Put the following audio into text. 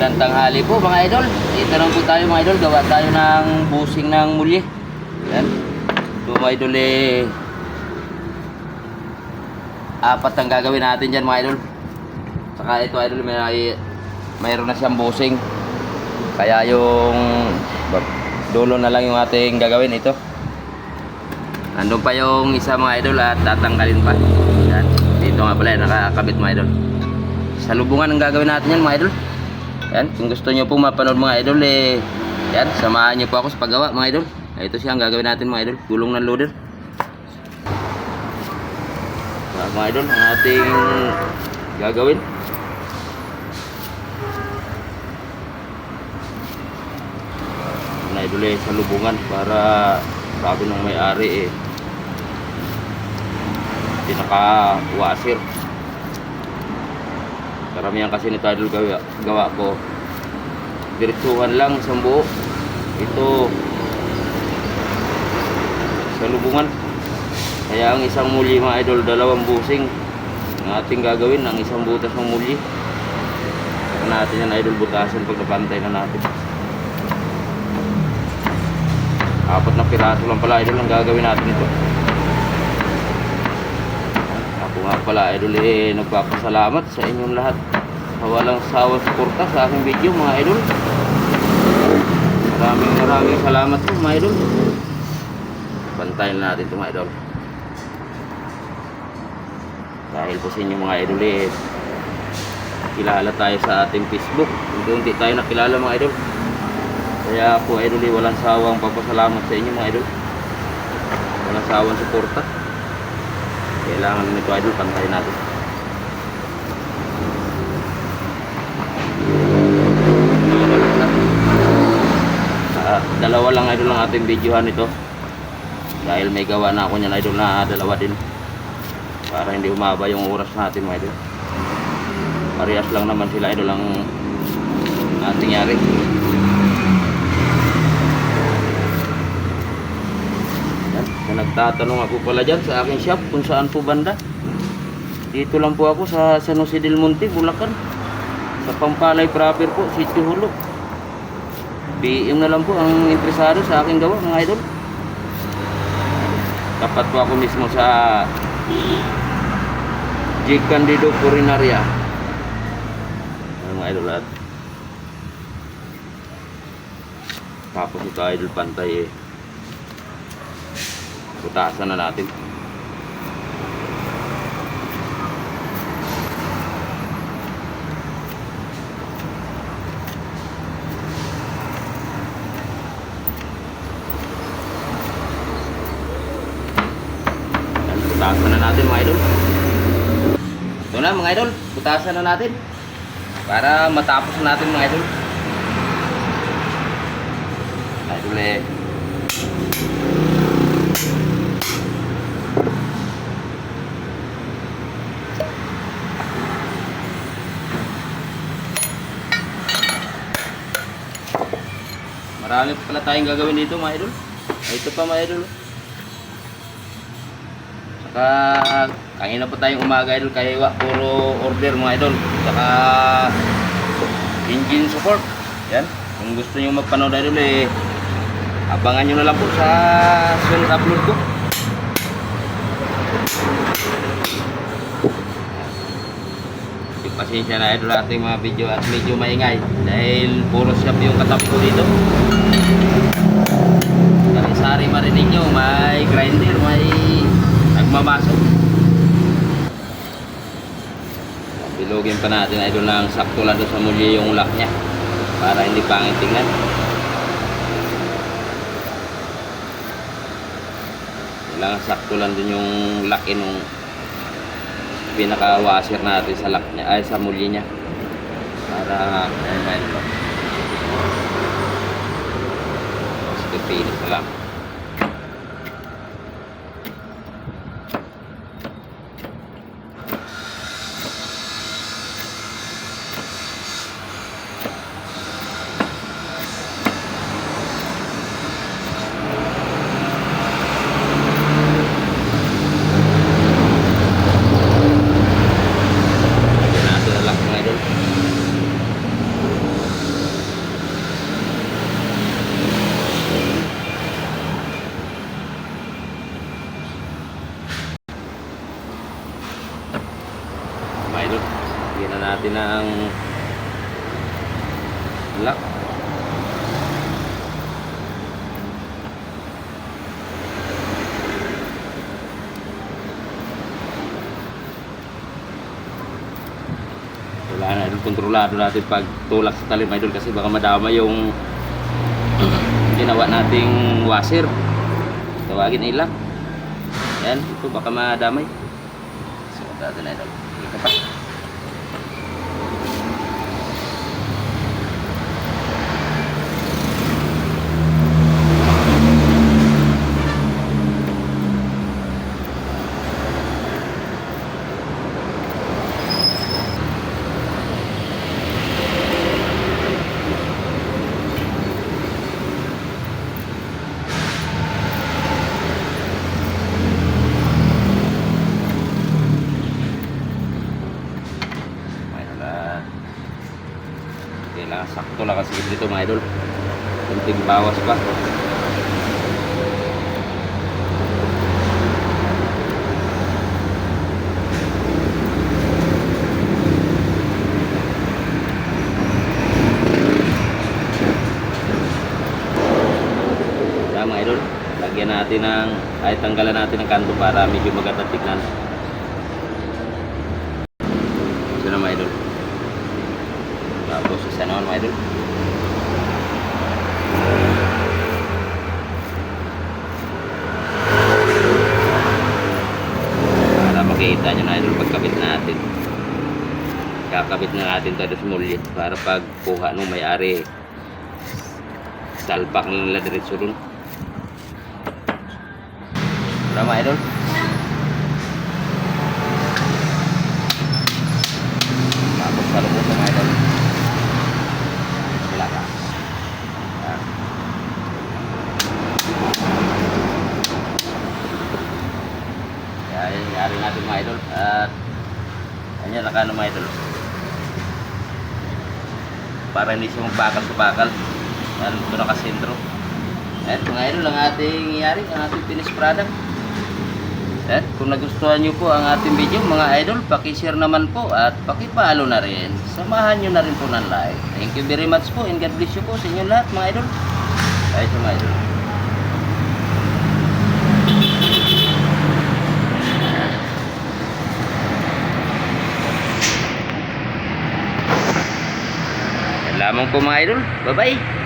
Magandang tanghali po mga idol. Dito naman po tayo mga idol. Gawa tayo ng busing ng mulye. Yan. Ito mga idol eh. Apat ang gagawin natin dyan mga idol. Saka ito idol may mayroon na siyang busing. Kaya yung dulo na lang yung ating gagawin ito. Andun pa yung isa mga idol at tatanggalin pa. Yan. Dito nga pala nakakabit mga idol. Sa lubungan ang gagawin natin yan mga idol. Yan, kung gusto nyo pong mapanood mga idol, eh, yan, samahan nyo po ako sa paggawa mga idol. Ito siya ang gagawin natin mga idol, gulong ng loader. Ah, mga idol, ang ating gagawin. Mga idol eh, sa lubungan para sabi ng may-ari eh, pinaka-washer. Karamihan kasi nito idol gawa, gawa ko. Diretsuhan lang isang buo. Ito sa lubungan. Kaya ang isang muli mga idol, dalawang busing ang ating gagawin, ang isang butas ng muli. Saka natin yan idol butasan pag napantay na natin. Apat na piraso lang pala idol ang gagawin natin ito. Ako nga pala idol eh nagpapasalamat sa inyong lahat. Walang sawang suporta sa aking video mga idol. Maraming maraming salamat po mga idol. Bantayan natin ito mga idol. Dahil po sa inyo mga idol eh kilala tayo sa ating Facebook. Hindi tayo nakilala mga idol. Kaya po idol eh walang sawang papasalamat sa inyo mga idol. Walang sawang suporta kailangan nito idol pantayin natin dalawa lang idol ang ating videohan ito dahil may gawa na ako niyan idol na dalawa din para hindi umaba yung oras natin mga idol parehas lang naman sila idol ang ating yari Yan. Kung nagtatanong ako pala dyan sa aking shop kung saan po banda. Dito lang po ako sa San Jose del Monte, Bulacan. Sa Pampalay proper po, Sitio Hulo. BM na lang po ang interesado sa aking gawa, mga idol. Tapat po ako mismo sa J. Candido Culinaria. Ayan, mga idol at tapos ito idol pantay eh butasan na natin Yan, butasan na natin mga idol. Ito na mga idol. Butasan na natin. Para matapos na natin mga idol. Idol eh. Marami pa pala tayong gagawin dito mga idol. Ito pa mga idol. Saka kanina pa tayong umaga idol kaya wa puro order mga idol. Saka engine support. Yan. Kung gusto niyo magpanood idol eh abangan niyo na lang po sa sunod upload ko. Pasensya na idol ating mga video at medyo maingay dahil puro shop yung katabi ko dito. Kali sari marinig nyo, may grinder, may nagmamasok. Bilogin pa natin idol ng sakto lang doon sa muli yung lock niya. Para hindi pangit tingnan. Kailangan sakto lang din yung laki nung pinaka washer natin sa lock niya. Ay sa muli niya. Para ay may pa tapos pipilis na lang Lagyan natin ang lock mga idol natin ng lock. Wala na, idol. kontrolado natin pag tulak sa talim idol kasi baka madama yung ginawa nating washer. Tawagin nila. Yan, ito baka madamay. So, natin idol. Ika pa. Mga idol, ah, kailangan kasi dito mga idol. Kunting bawas pa. Mga idol, lagyan natin ng, ay tanggalan natin ng kanto para medyo maganda. Ito na mga idol. Tapos isa naman mga idol. Para makita nyo na idol pagkabit natin. Kakabit na natin ito sa mulit para pag kuha nung may-ari salpak na nila diretso dun. Tara mga idol. Tapos sa lubos mga idol. Wala ka. Yan. Kaya yari natin mga idol. At ayan, nakano mga idol. Para hindi siya magbakal sa bakal. Yan, ito nakasentro. Ayan, mga idol, ang ating yari, ang ating finished product. At kung nagustuhan nyo po ang ating video mga idol, pakishare naman po at pakipalo na rin. Samahan nyo na rin po ng like. Thank you very much po and God bless you po sa inyo lahat mga idol. Ayos mga idol. Yan lamang po mga idol. Bye-bye.